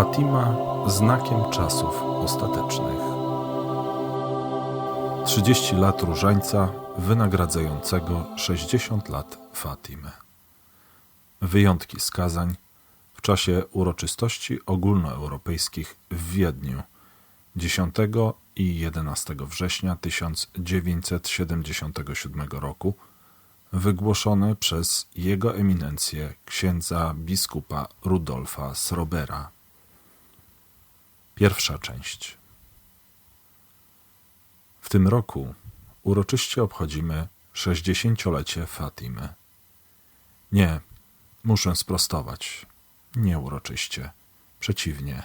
Fatima znakiem czasów ostatecznych. 30 lat różańca wynagradzającego 60 lat Fatimy. Wyjątki skazań w czasie uroczystości ogólnoeuropejskich w Wiedniu 10 i 11 września 1977 roku wygłoszone przez Jego Eminencję księdza biskupa Rudolfa Srobera. Pierwsza część. W tym roku uroczyście obchodzimy sześćdziesięciolecie Fatimy. Nie, muszę sprostować. Nie uroczyście. Przeciwnie.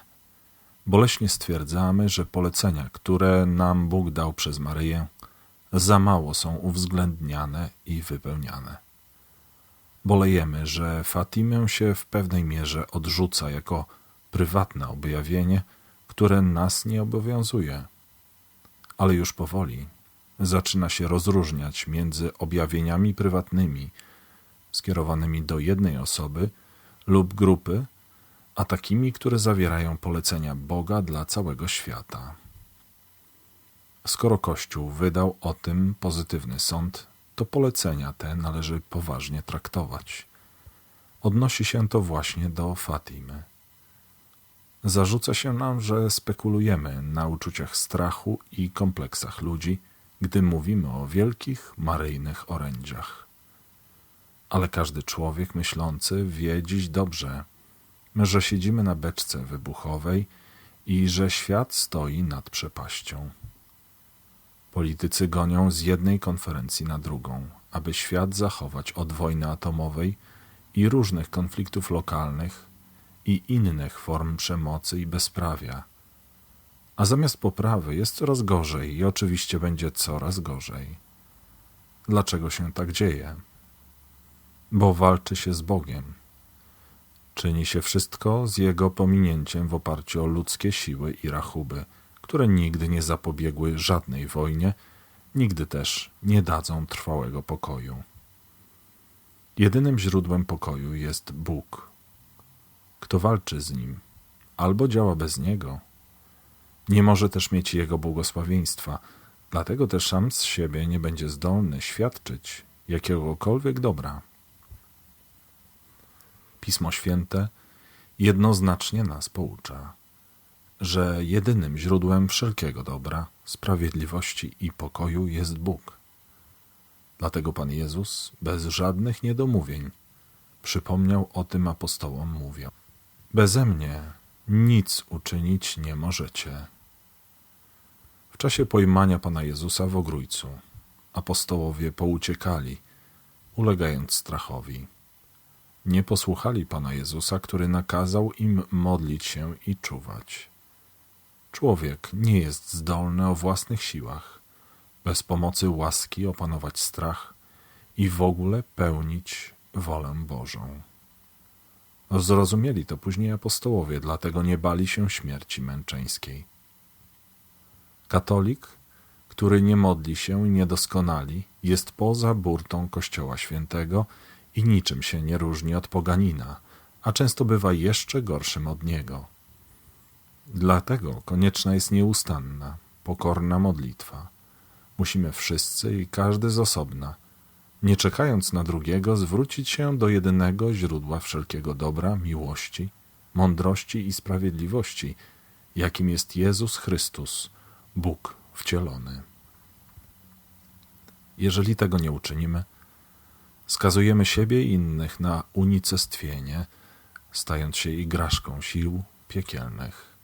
Boleśnie stwierdzamy, że polecenia, które nam Bóg dał przez Maryję, za mało są uwzględniane i wypełniane. Bolejemy, że Fatimę się w pewnej mierze odrzuca jako prywatne objawienie, które nas nie obowiązuje. Ale już powoli zaczyna się rozróżniać między objawieniami prywatnymi skierowanymi do jednej osoby lub grupy, a takimi, które zawierają polecenia Boga dla całego świata. Skoro Kościół wydał o tym pozytywny sąd, to polecenia te należy poważnie traktować. Odnosi się to właśnie do Fatimy. Zarzuca się nam, że spekulujemy na uczuciach strachu i kompleksach ludzi, gdy mówimy o wielkich maryjnych orędziach. Ale każdy człowiek myślący wie dziś dobrze, że siedzimy na beczce wybuchowej i że świat stoi nad przepaścią. Politycy gonią z jednej konferencji na drugą, aby świat zachować od wojny atomowej i różnych konfliktów lokalnych i innych form przemocy i bezprawia. A zamiast poprawy jest coraz gorzej i oczywiście będzie coraz gorzej. Dlaczego się tak dzieje? Bo walczy się z Bogiem. Czyni się wszystko z Jego pominięciem w oparciu o ludzkie siły i rachuby – które nigdy nie zapobiegły żadnej wojnie, nigdy też nie dadzą trwałego pokoju. Jedynym źródłem pokoju jest Bóg. Kto walczy z nim, albo działa bez niego, nie może też mieć jego błogosławieństwa, dlatego też sam z siebie nie będzie zdolny świadczyć jakiegokolwiek dobra. Pismo Święte jednoznacznie nas poucza że jedynym źródłem wszelkiego dobra, sprawiedliwości i pokoju jest Bóg. Dlatego Pan Jezus, bez żadnych niedomówień, przypomniał o tym apostołom, mówiąc: Beze mnie nic uczynić nie możecie. W czasie pojmania Pana Jezusa w ogrójcu apostołowie pouciekali, ulegając strachowi. Nie posłuchali Pana Jezusa, który nakazał im modlić się i czuwać. Człowiek nie jest zdolny o własnych siłach, bez pomocy łaski opanować strach i w ogóle pełnić wolę Bożą. Zrozumieli to później apostołowie, dlatego nie bali się śmierci męczeńskiej. Katolik, który nie modli się i nie doskonali, jest poza burtą Kościoła Świętego i niczym się nie różni od poganina, a często bywa jeszcze gorszym od niego. Dlatego konieczna jest nieustanna, pokorna modlitwa. Musimy wszyscy i każdy z osobna, nie czekając na drugiego, zwrócić się do jedynego źródła wszelkiego dobra, miłości, mądrości i sprawiedliwości, jakim jest Jezus Chrystus, Bóg wcielony. Jeżeli tego nie uczynimy, skazujemy siebie i innych na unicestwienie, stając się igraszką sił piekielnych.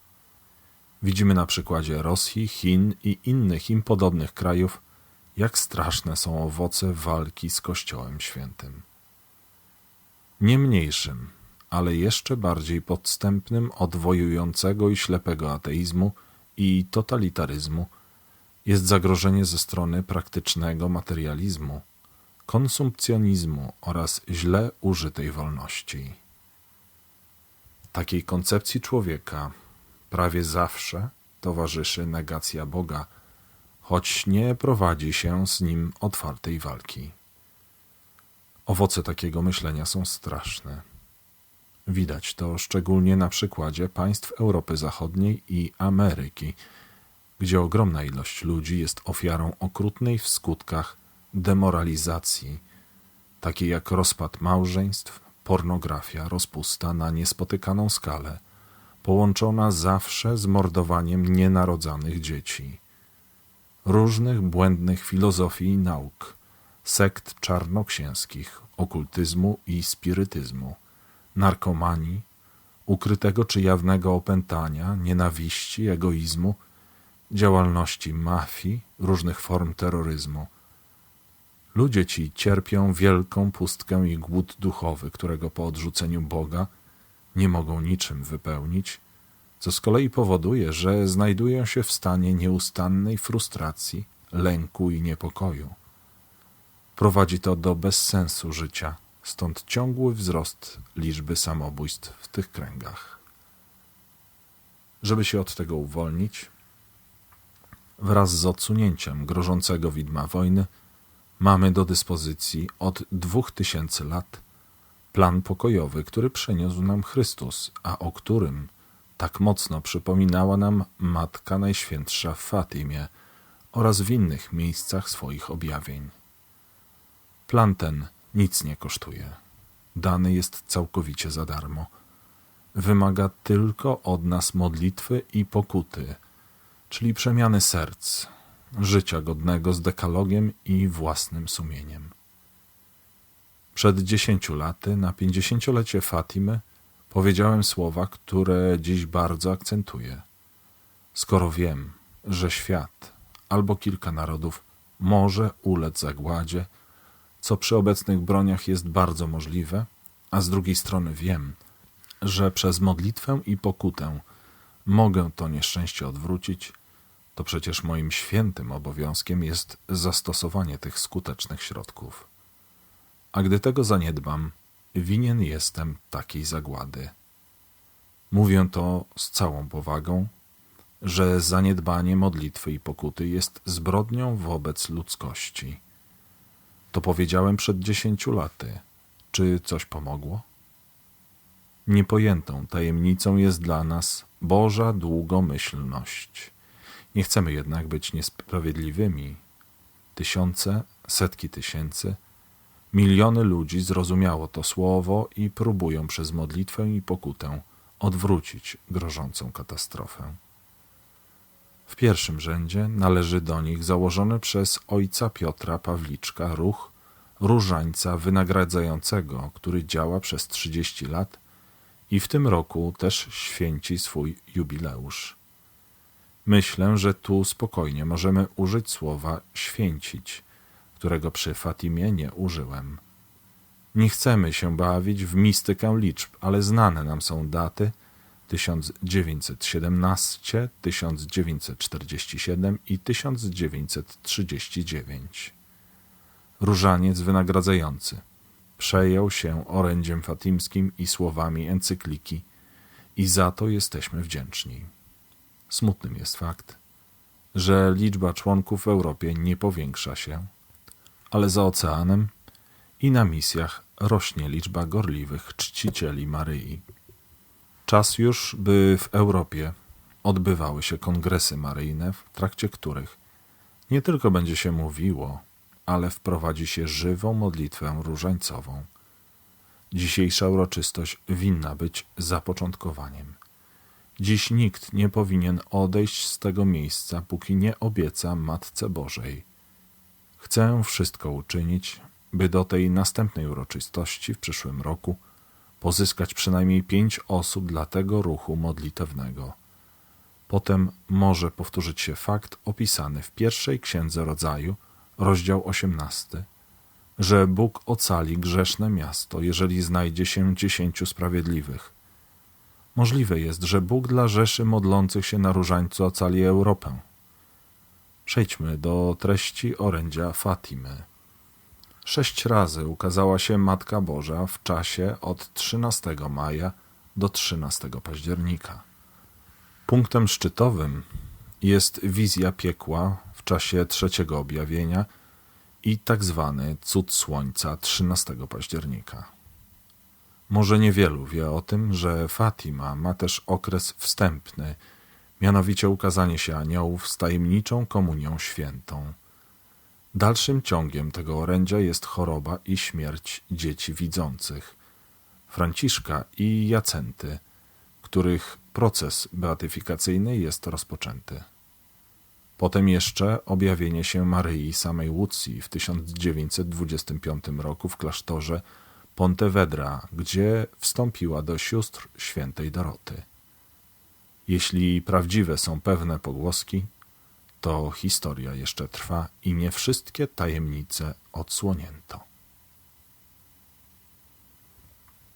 Widzimy na przykładzie Rosji, Chin i innych im podobnych krajów, jak straszne są owoce walki z Kościołem Świętym. Nie mniejszym, ale jeszcze bardziej podstępnym od wojującego i ślepego ateizmu i totalitaryzmu jest zagrożenie ze strony praktycznego materializmu, konsumpcjonizmu oraz źle użytej wolności. Takiej koncepcji człowieka prawie zawsze towarzyszy negacja Boga, choć nie prowadzi się z nim otwartej walki. Owoce takiego myślenia są straszne. Widać to szczególnie na przykładzie państw Europy Zachodniej i Ameryki, gdzie ogromna ilość ludzi jest ofiarą okrutnej w skutkach demoralizacji, takiej jak rozpad małżeństw, pornografia, rozpusta na niespotykaną skalę, połączona zawsze z mordowaniem nienarodzonych dzieci, różnych błędnych filozofii i nauk, sekt czarnoksięskich, okultyzmu i spirytyzmu, narkomanii, ukrytego czy jawnego opętania, nienawiści, egoizmu, działalności mafii, różnych form terroryzmu. Ludzie ci cierpią wielką pustkę i głód duchowy, którego po odrzuceniu Boga nie mogą niczym wypełnić, co z kolei powoduje, że znajdują się w stanie nieustannej frustracji, lęku i niepokoju. Prowadzi to do bezsensu życia, stąd ciągły wzrost liczby samobójstw w tych kręgach. Żeby się od tego uwolnić, wraz z odsunięciem grożącego widma wojny, mamy do dyspozycji od dwóch tysięcy lat plan pokojowy, który przeniósł nam Chrystus, a o którym tak mocno przypominała nam Matka Najświętsza w Fatimie oraz w innych miejscach swoich objawień. Plan ten nic nie kosztuje. Dany jest całkowicie za darmo. Wymaga tylko od nas modlitwy i pokuty, czyli przemiany serc, życia godnego z dekalogiem i własnym sumieniem. Przed dziesięciu laty, na pięćdziesięciolecie Fatimy, powiedziałem słowa, które dziś bardzo akcentuję. Skoro wiem, że świat albo kilka narodów może ulec zagładzie, co przy obecnych broniach jest bardzo możliwe, a z drugiej strony wiem, że przez modlitwę i pokutę mogę to nieszczęście odwrócić, to przecież moim świętym obowiązkiem jest zastosowanie tych skutecznych środków. A gdy tego zaniedbam, winien jestem takiej zagłady. Mówię to z całą powagą, że zaniedbanie modlitwy i pokuty jest zbrodnią wobec ludzkości. To powiedziałem przed dziesięciu laty. Czy coś pomogło? Niepojętą tajemnicą jest dla nas Boża długomyślność. Nie chcemy jednak być niesprawiedliwymi. Tysiące, setki tysięcy, miliony ludzi zrozumiało to słowo i próbują przez modlitwę i pokutę odwrócić grożącą katastrofę. W pierwszym rzędzie należy do nich założony przez ojca Piotra Pawliczka ruch różańca wynagradzającego, który działa przez 30 lat i w tym roku też święci swój jubileusz. Myślę, że tu spokojnie możemy użyć słowa święcić, którego przy Fatimie nie użyłem. Nie chcemy się bawić w mistykę liczb, ale znane nam są daty 1917, 1947 i 1939. Różaniec wynagradzający przejął się orędziem fatimskim i słowami encykliki i za to jesteśmy wdzięczni. Smutnym jest fakt, że liczba członków w Europie nie powiększa się, ale za oceanem i na misjach rośnie liczba gorliwych czcicieli Maryi. Czas już, by w Europie odbywały się kongresy maryjne, w trakcie których nie tylko będzie się mówiło, ale wprowadzi się żywą modlitwę różańcową. Dzisiejsza uroczystość winna być zapoczątkowaniem. Dziś nikt nie powinien odejść z tego miejsca, póki nie obieca Matce Bożej. Chcę wszystko uczynić, by do tej następnej uroczystości w przyszłym roku pozyskać przynajmniej pięć osób dla tego ruchu modlitewnego. Potem może powtórzyć się fakt opisany w pierwszej księdze rodzaju, rozdział 18, że Bóg ocali grzeszne miasto, jeżeli znajdzie się dziesięciu sprawiedliwych. Możliwe jest, że Bóg dla rzeszy modlących się na różańcu ocali Europę. Przejdźmy do treści orędzia Fatimy. Sześć razy ukazała się Matka Boża w czasie od 13 maja do 13 października. Punktem szczytowym jest wizja piekła w czasie trzeciego objawienia i tak zwany cud słońca 13 października. Może niewielu wie o tym, że Fatima ma też okres wstępny, mianowicie ukazanie się aniołów z tajemniczą komunią świętą. Dalszym ciągiem tego orędzia jest choroba i śmierć dzieci widzących, Franciszka i Jacenty, których proces beatyfikacyjny jest rozpoczęty. Potem jeszcze objawienie się Maryi samej Łucji w 1925 roku w klasztorze Pontevedra, gdzie wstąpiła do sióstr świętej Doroty. Jeśli prawdziwe są pewne pogłoski, to historia jeszcze trwa i nie wszystkie tajemnice odsłonięto.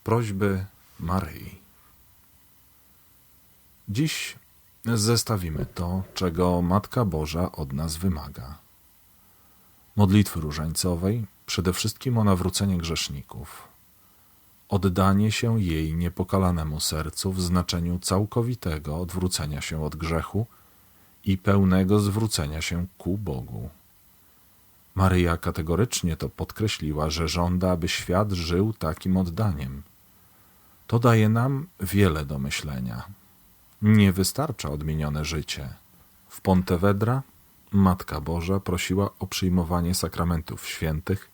Prośby Maryi. Dziś zestawimy to, czego Matka Boża od nas wymaga. Modlitwy różańcowej, przede wszystkim o nawrócenie grzeszników, oddanie się jej niepokalanemu sercu w znaczeniu całkowitego odwrócenia się od grzechu i pełnego zwrócenia się ku Bogu. Maryja kategorycznie to podkreśliła, że żąda, aby świat żył takim oddaniem. To daje nam wiele do myślenia. Nie wystarcza odmienione życie. W Pontevedra Matka Boża prosiła o przyjmowanie sakramentów świętych,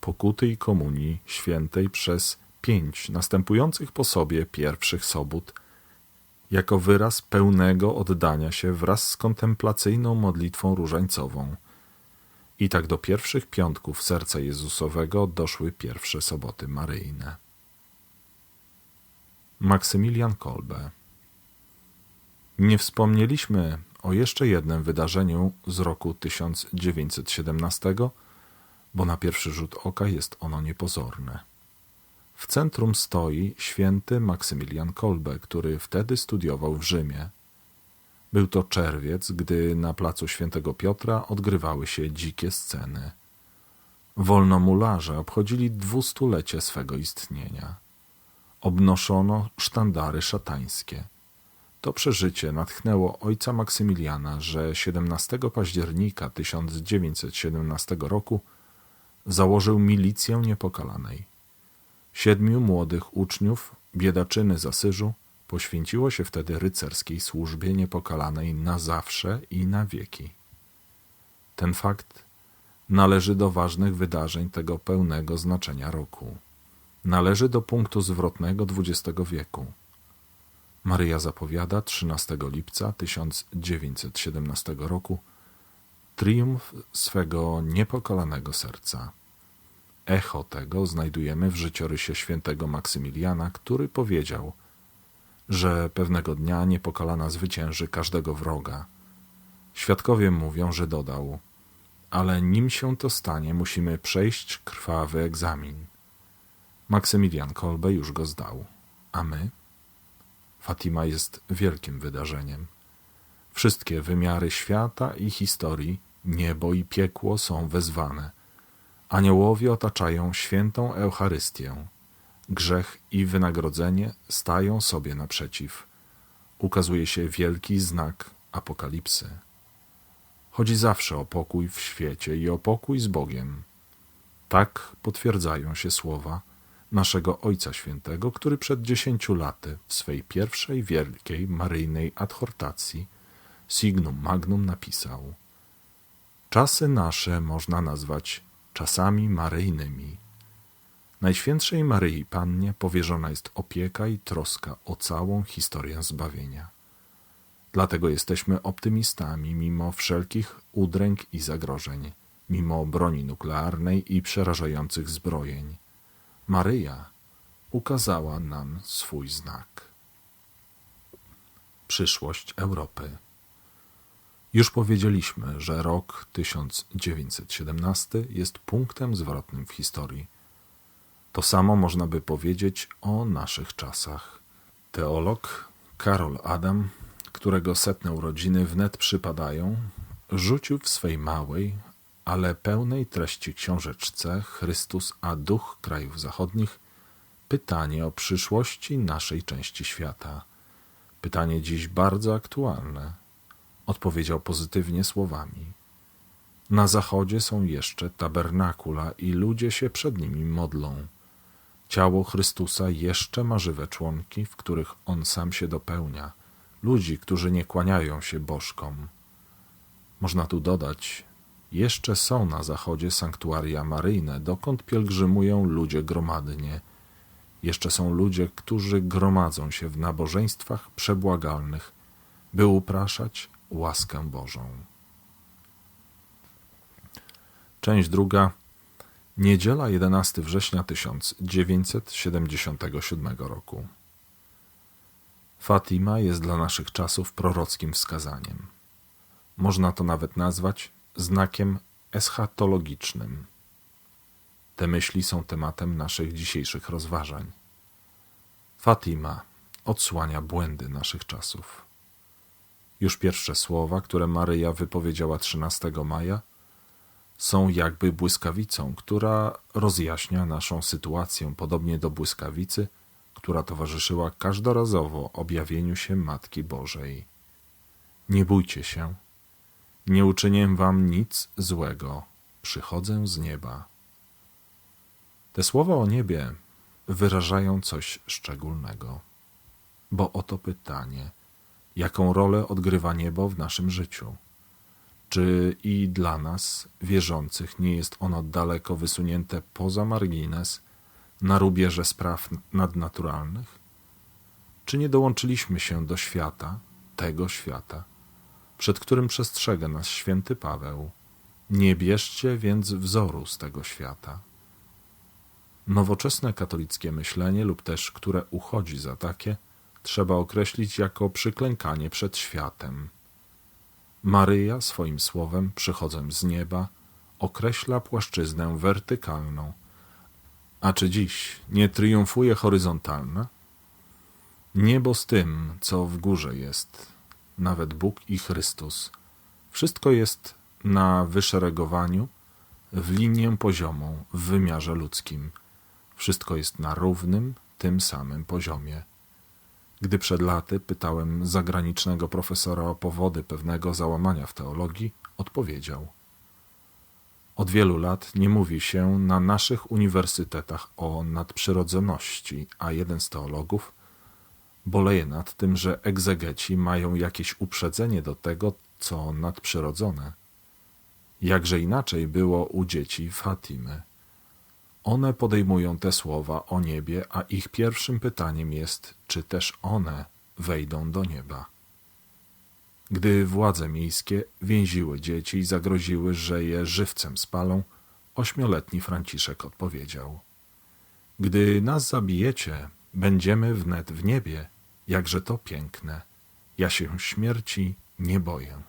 pokuty i komunii świętej przez pięć następujących po sobie pierwszych sobót, jako wyraz pełnego oddania się wraz z kontemplacyjną modlitwą różańcową. I tak do pierwszych piątków serca Jezusowego doszły pierwsze soboty maryjne. Maksymilian Kolbe Nie wspomnieliśmy o jeszcze jednym wydarzeniu z roku 1917, bo na pierwszy rzut oka jest ono niepozorne. W centrum stoi święty Maksymilian Kolbe, który wtedy studiował w Rzymie. Był to czerwiec, gdy na placu świętego Piotra odgrywały się dzikie sceny. Wolnomularze obchodzili dwustulecie swego istnienia. Obnoszono sztandary szatańskie. To przeżycie natchnęło ojca Maksymiliana, że 17 października 1917 roku założył milicję niepokalanej. Siedmiu młodych uczniów, biedaczyny z Asyżu, poświęciło się wtedy rycerskiej służbie niepokalanej na zawsze i na wieki. Ten fakt należy do ważnych wydarzeń tego pełnego znaczenia roku. Należy do punktu zwrotnego XX wieku. Maryja zapowiada 13 lipca 1917 roku triumf swego niepokalanego serca. Echo tego znajdujemy w życiorysie świętego Maksymiliana, który powiedział, że pewnego dnia niepokalana zwycięży każdego wroga. Świadkowie mówią, że dodał, ale nim się to stanie, musimy przejść krwawy egzamin. Maksymilian Kolbe już go zdał. A my? Fatima jest wielkim wydarzeniem. Wszystkie wymiary świata i historii, niebo i piekło są wezwane. Aniołowie otaczają świętą Eucharystię. Grzech i wynagrodzenie stają sobie naprzeciw. Ukazuje się wielki znak apokalipsy. Chodzi zawsze o pokój w świecie i o pokój z Bogiem. Tak potwierdzają się słowa naszego Ojca Świętego, który przed dziesięciu laty w swej pierwszej wielkiej maryjnej adhortacji Signum Magnum napisał Czasy nasze można nazwać czasami maryjnymi. Najświętszej Maryi Pannie powierzona jest opieka i troska o całą historię zbawienia. Dlatego jesteśmy optymistami mimo wszelkich udręk i zagrożeń, mimo broni nuklearnej i przerażających zbrojeń. Maryja ukazała nam swój znak. Przyszłość Europy. Już powiedzieliśmy, że rok 1917 jest punktem zwrotnym w historii. To samo można by powiedzieć o naszych czasach. Teolog Karol Adam, którego setne urodziny wnet przypadają, rzucił w swej małej, ale pełnej treści książeczce Chrystus a Duch krajów zachodnich pytanie o przyszłości naszej części świata. Pytanie dziś bardzo aktualne odpowiedział pozytywnie słowami. Na zachodzie są jeszcze tabernakula i ludzie się przed nimi modlą. Ciało Chrystusa jeszcze ma żywe członki, w których On sam się dopełnia, ludzi, którzy nie kłaniają się bożkom. Można tu dodać, jeszcze są na zachodzie sanktuaria maryjne, dokąd pielgrzymują ludzie gromadnie. Jeszcze są ludzie, którzy gromadzą się w nabożeństwach przebłagalnych, by upraszać łaskę Bożą. Część druga. Niedziela 11 września 1977 roku. Fatima jest dla naszych czasów prorockim wskazaniem. Można to nawet nazwać znakiem eschatologicznym. Te myśli są tematem naszych dzisiejszych rozważań. Fatima odsłania błędy naszych czasów. Już pierwsze słowa, które Maryja wypowiedziała 13 maja, są jakby błyskawicą, która rozjaśnia naszą sytuację, podobnie do błyskawicy, która towarzyszyła każdorazowo objawieniu się Matki Bożej. Nie bójcie się, nie uczynię wam nic złego, przychodzę z nieba. Te słowa o niebie wyrażają coś szczególnego, bo oto pytanie, jaką rolę odgrywa niebo w naszym życiu. Czy i dla nas, wierzących, nie jest ono daleko wysunięte poza margines, na rubieże spraw nadnaturalnych? Czy nie dołączyliśmy się do świata, tego świata, przed którym przestrzega nas święty Paweł? Nie bierzcie więc wzoru z tego świata. Nowoczesne katolickie myślenie, lub też które uchodzi za takie, trzeba określić jako przyklękanie przed światem. Maryja swoim słowem, przychodząc z nieba, określa płaszczyznę wertykalną. A czy dziś nie triumfuje horyzontalna? Niebo z tym, co w górze jest, nawet Bóg i Chrystus. Wszystko jest na wyszeregowaniu, w linię poziomą, w wymiarze ludzkim. Wszystko jest na równym, tym samym poziomie. Gdy przed laty pytałem zagranicznego profesora o powody pewnego załamania w teologii, odpowiedział: Od wielu lat nie mówi się na naszych uniwersytetach o nadprzyrodzoności, a jeden z teologów boleje nad tym, że egzegeci mają jakieś uprzedzenie do tego, co nadprzyrodzone. Jakże inaczej było u dzieci Fatimy. One podejmują te słowa o niebie, a ich pierwszym pytaniem jest, czy też one wejdą do nieba. Gdy władze miejskie więziły dzieci i zagroziły, że je żywcem spalą, ośmioletni Franciszek odpowiedział: Gdy nas zabijecie, będziemy wnet w niebie, jakże to piękne. Ja się śmierci nie boję.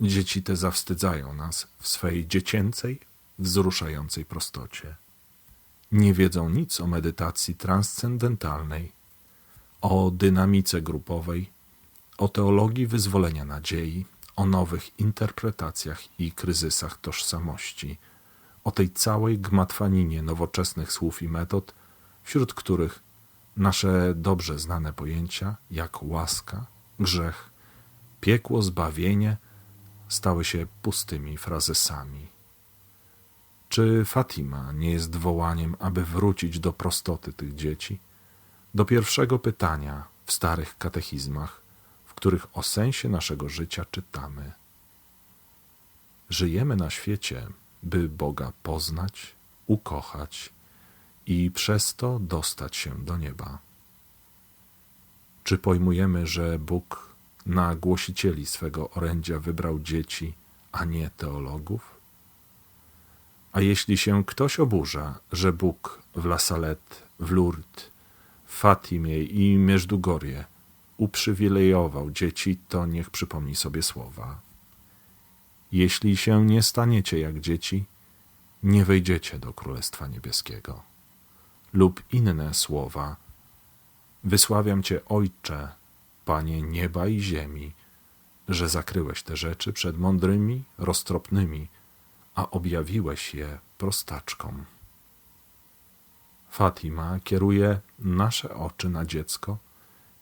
Dzieci te zawstydzają nas w swej dziecięcej, wzruszającej prostocie. Nie wiedzą nic o medytacji transcendentalnej, o dynamice grupowej, o teologii wyzwolenia nadziei, o nowych interpretacjach i kryzysach tożsamości, o tej całej gmatwaninie nowoczesnych słów i metod, wśród których nasze dobrze znane pojęcia, jak łaska, grzech, piekło, zbawienie, stały się pustymi frazesami. Czy Fatima nie jest wołaniem, aby wrócić do prostoty tych dzieci? Do pierwszego pytania w starych katechizmach, w których o sensie naszego życia czytamy. Żyjemy na świecie, by Boga poznać, ukochać i przez to dostać się do nieba. Czy pojmujemy, że Bóg na głosicieli swego orędzia wybrał dzieci, a nie teologów? A jeśli się ktoś oburza, że Bóg w La Salette, w Lourdes, w Fatimie i Mierzdugorie uprzywilejował dzieci, to niech przypomni sobie słowa. Jeśli się nie staniecie jak dzieci, nie wejdziecie do Królestwa Niebieskiego. Lub inne słowa. Wysławiam Cię, Ojcze, Panie nieba i ziemi, że zakryłeś te rzeczy przed mądrymi, roztropnymi, a objawiłeś je prostaczkom. Fatima kieruje nasze oczy na dziecko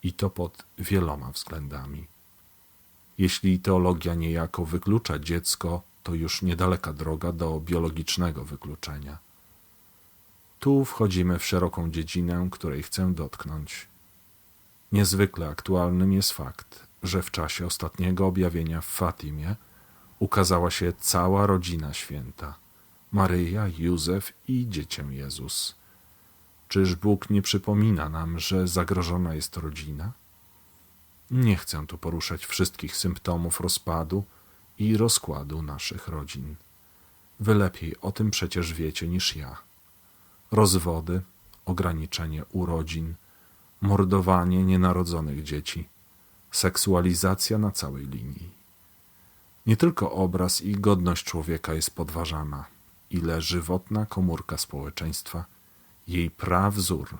i to pod wieloma względami. Jeśli teologia niejako wyklucza dziecko, to już niedaleka droga do biologicznego wykluczenia. Tu wchodzimy w szeroką dziedzinę, której chcę dotknąć. Niezwykle aktualnym jest fakt, że w czasie ostatniego objawienia w Fatimie ukazała się cała rodzina święta Maryja, Józef i dziecię Jezus. Czyż Bóg nie przypomina nam, że zagrożona jest rodzina? Nie chcę tu poruszać wszystkich symptomów rozpadu i rozkładu naszych rodzin. Wy lepiej o tym przecież wiecie niż ja. Rozwody, ograniczenie urodzin, mordowanie nienarodzonych dzieci, seksualizacja na całej linii. Nie tylko obraz i godność człowieka jest podważana, ile żywotna komórka społeczeństwa, jej prawzór.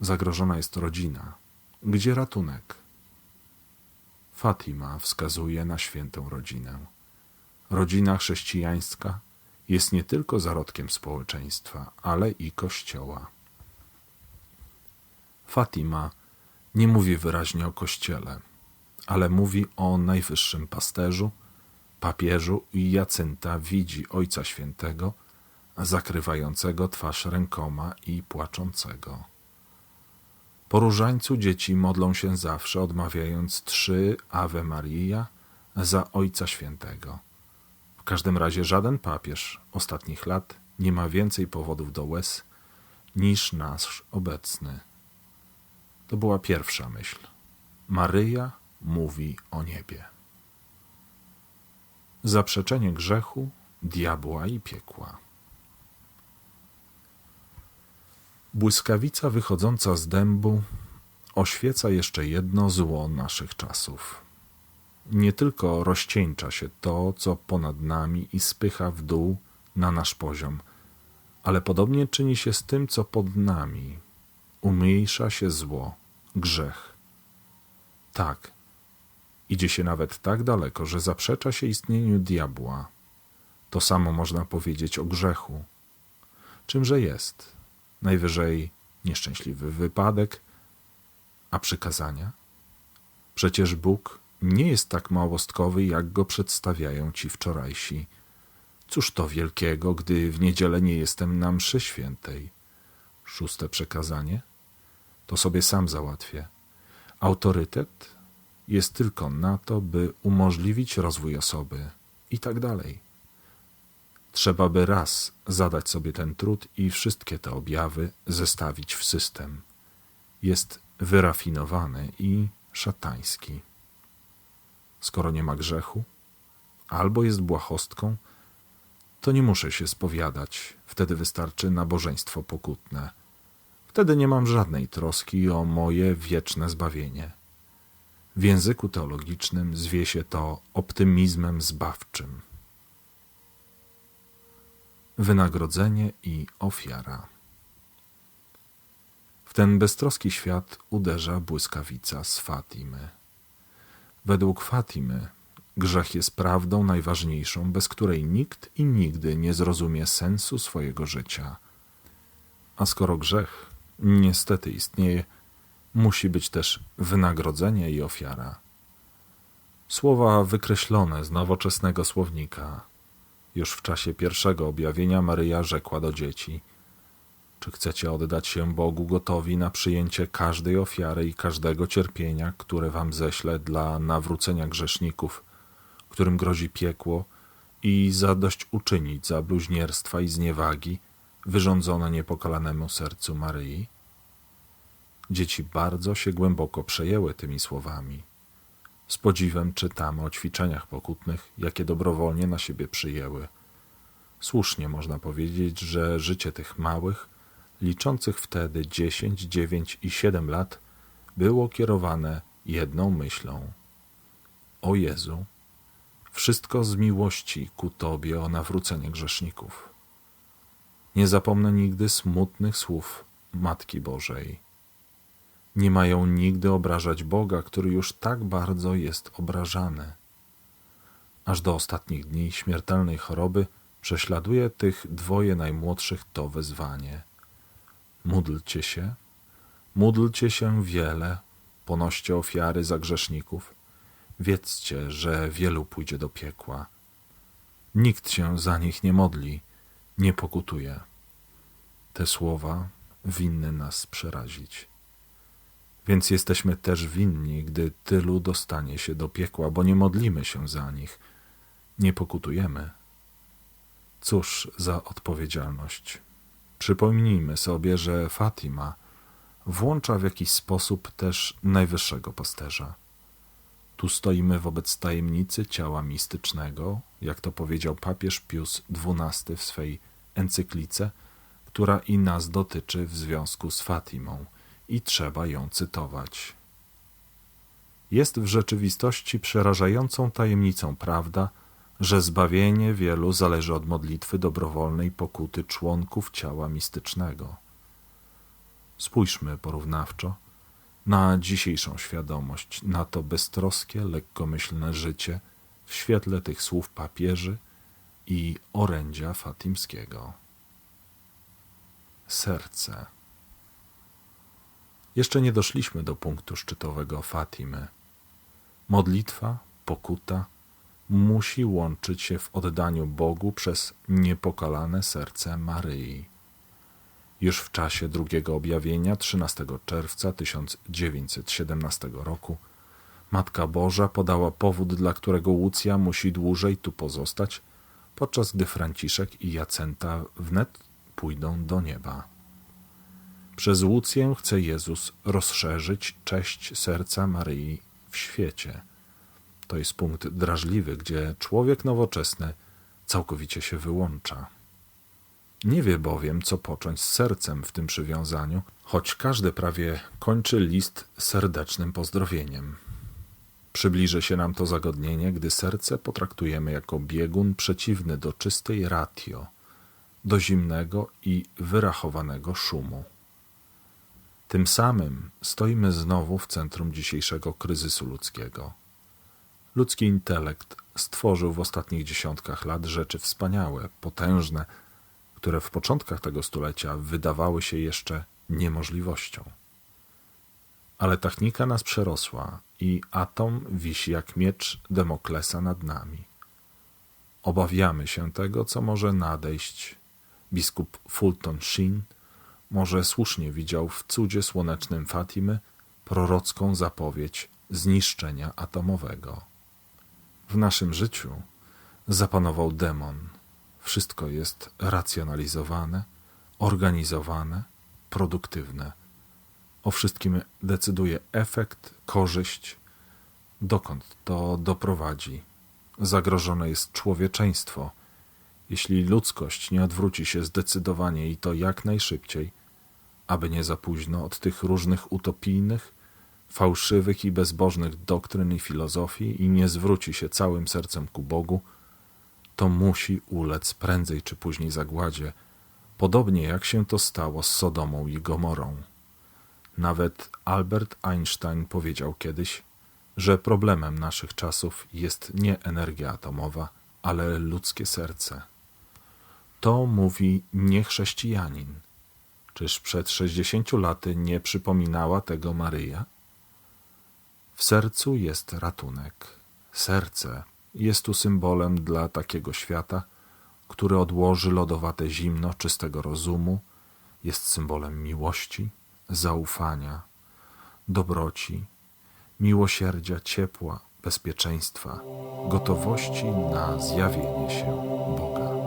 Zagrożona jest rodzina. Gdzie ratunek? Fatima wskazuje na świętą rodzinę. Rodzina chrześcijańska jest nie tylko zarodkiem społeczeństwa, ale i Kościoła. Fatima nie mówi wyraźnie o Kościele, ale mówi o najwyższym pasterzu, papieżu i Jacynta widzi Ojca Świętego, zakrywającego twarz rękoma i płaczącego. Po różańcu dzieci modlą się zawsze, odmawiając trzy Ave Maria za Ojca Świętego. W każdym razie żaden papież ostatnich lat nie ma więcej powodów do łez niż nasz obecny. To była pierwsza myśl. Maryja mówi o niebie. Zaprzeczenie grzechu, diabła i piekła. Błyskawica wychodząca z dębu oświeca jeszcze jedno zło naszych czasów. Nie tylko rozcieńcza się to, co ponad nami i spycha w dół na nasz poziom, ale podobnie czyni się z tym, co pod nami. Umniejsza się zło, grzech. Tak, idzie się nawet tak daleko, że zaprzecza się istnieniu diabła. To samo można powiedzieć o grzechu. Czymże jest? najwyżej nieszczęśliwy wypadek, a przykazania? Przecież Bóg nie jest tak małostkowy, jak go przedstawiają ci wczorajsi. Cóż to wielkiego, gdy w niedzielę nie jestem na mszy świętej? Szóste przekazanie? To sobie sam załatwię. Autorytet jest tylko na to, by umożliwić rozwój osoby i tak dalej. Trzeba by raz zadać sobie ten trud i wszystkie te objawy zestawić w system. Jest wyrafinowany i szatański. Skoro nie ma grzechu, albo jest błahostką, to nie muszę się spowiadać, wtedy wystarczy nabożeństwo pokutne. Wtedy nie mam żadnej troski o moje wieczne zbawienie. W języku teologicznym zwie się to optymizmem zbawczym wynagrodzenie i ofiara. W ten beztroski świat uderza błyskawica z Fatimy. Według Fatimy grzech jest prawdą najważniejszą, bez której nikt i nigdy nie zrozumie sensu swojego życia. A skoro grzech niestety istnieje, musi być też wynagrodzenie i ofiara. Słowa wykreślone z nowoczesnego słownika już w czasie pierwszego objawienia Maryja rzekła do dzieci: Czy chcecie oddać się Bogu gotowi na przyjęcie każdej ofiary i każdego cierpienia, które wam ześlę dla nawrócenia grzeszników, którym grozi piekło, i zadość uczynić za bluźnierstwa i zniewagi wyrządzone niepokalanemu sercu Maryi? Dzieci bardzo się głęboko przejęły tymi słowami. Z podziwem czytamy o ćwiczeniach pokutnych, jakie dobrowolnie na siebie przyjęły. Słusznie można powiedzieć, że życie tych małych, liczących wtedy dziesięć, dziewięć i siedem lat, było kierowane jedną myślą. O Jezu, wszystko z miłości ku Tobie o nawrócenie grzeszników. Nie zapomnę nigdy smutnych słów Matki Bożej nie mają nigdy obrażać Boga, który już tak bardzo jest obrażany. Aż do ostatnich dni śmiertelnej choroby prześladuje tych dwoje najmłodszych to wezwanie. Módlcie się, módlcie się wiele, ponoście ofiary za grzeszników, wiedzcie, że wielu pójdzie do piekła. Nikt się za nich nie modli, nie pokutuje. Te słowa winny nas przerazić. Więc jesteśmy też winni, gdy tylu dostanie się do piekła, bo nie modlimy się za nich, nie pokutujemy. Cóż za odpowiedzialność. Przypomnijmy sobie, że Fatima włącza w jakiś sposób też najwyższego pasterza. Tu stoimy wobec tajemnicy ciała mistycznego, jak to powiedział papież Pius XII w swej encyklice, która i nas dotyczy w związku z Fatimą i trzeba ją cytować. Jest w rzeczywistości przerażającą tajemnicą prawda, że zbawienie wielu zależy od modlitwy dobrowolnej pokuty członków ciała mistycznego. Spójrzmy porównawczo na dzisiejszą świadomość, na to beztroskie, lekkomyślne życie w świetle tych słów papieży i orędzia fatimskiego. Serce. Jeszcze nie doszliśmy do punktu szczytowego Fatimy. Modlitwa, pokuta, musi łączyć się w oddaniu Bogu przez niepokalane serce Maryi. Już w czasie drugiego objawienia 13 czerwca 1917 roku Matka Boża podała powód, dla którego Łucja musi dłużej tu pozostać, podczas gdy Franciszek i Jacenta wnet pójdą do nieba. Przez Łucję chce Jezus rozszerzyć cześć serca Maryi w świecie – to jest punkt drażliwy, gdzie człowiek nowoczesny całkowicie się wyłącza. Nie wie bowiem, co począć z sercem w tym przywiązaniu, choć każdy prawie kończy list serdecznym pozdrowieniem. Przybliży się nam to zagadnienie, gdy serce potraktujemy jako biegun przeciwny do czystej ratio, do zimnego i wyrachowanego szumu. Tym samym stoimy znowu w centrum dzisiejszego kryzysu ludzkiego. Ludzki intelekt stworzył w ostatnich dziesiątkach lat rzeczy wspaniałe, potężne, które w początkach tego stulecia wydawały się jeszcze niemożliwością. Ale technika nas przerosła i atom wisi jak miecz Demoklesa nad nami. Obawiamy się tego, co może nadejść. Biskup Fulton Sheen może słusznie widział w cudzie słonecznym Fatimy prorocką zapowiedź zniszczenia atomowego. W naszym życiu zapanował demon. Wszystko jest racjonalizowane, organizowane, produktywne. O wszystkim decyduje efekt, korzyść. Dokąd to doprowadzi? Zagrożone jest człowieczeństwo. Jeśli ludzkość nie odwróci się zdecydowanie i to jak najszybciej, aby nie za późno od tych różnych utopijnych, fałszywych i bezbożnych doktryn i filozofii i nie zwróci się całym sercem ku Bogu, to musi ulec prędzej czy później zagładzie, podobnie jak się to stało z Sodomą i Gomorą. Nawet Albert Einstein powiedział kiedyś, że problemem naszych czasów jest nie energia atomowa, ale ludzkie serce. To mówi niechrześcijanin. Czyż przed sześćdziesięciu laty nie przypominała tego Maryja? W sercu jest ratunek. Serce jest tu symbolem dla takiego świata, który odłoży lodowate zimno czystego rozumu, jest symbolem miłości, zaufania, dobroci, miłosierdzia, ciepła, bezpieczeństwa, gotowości na zjawienie się Boga.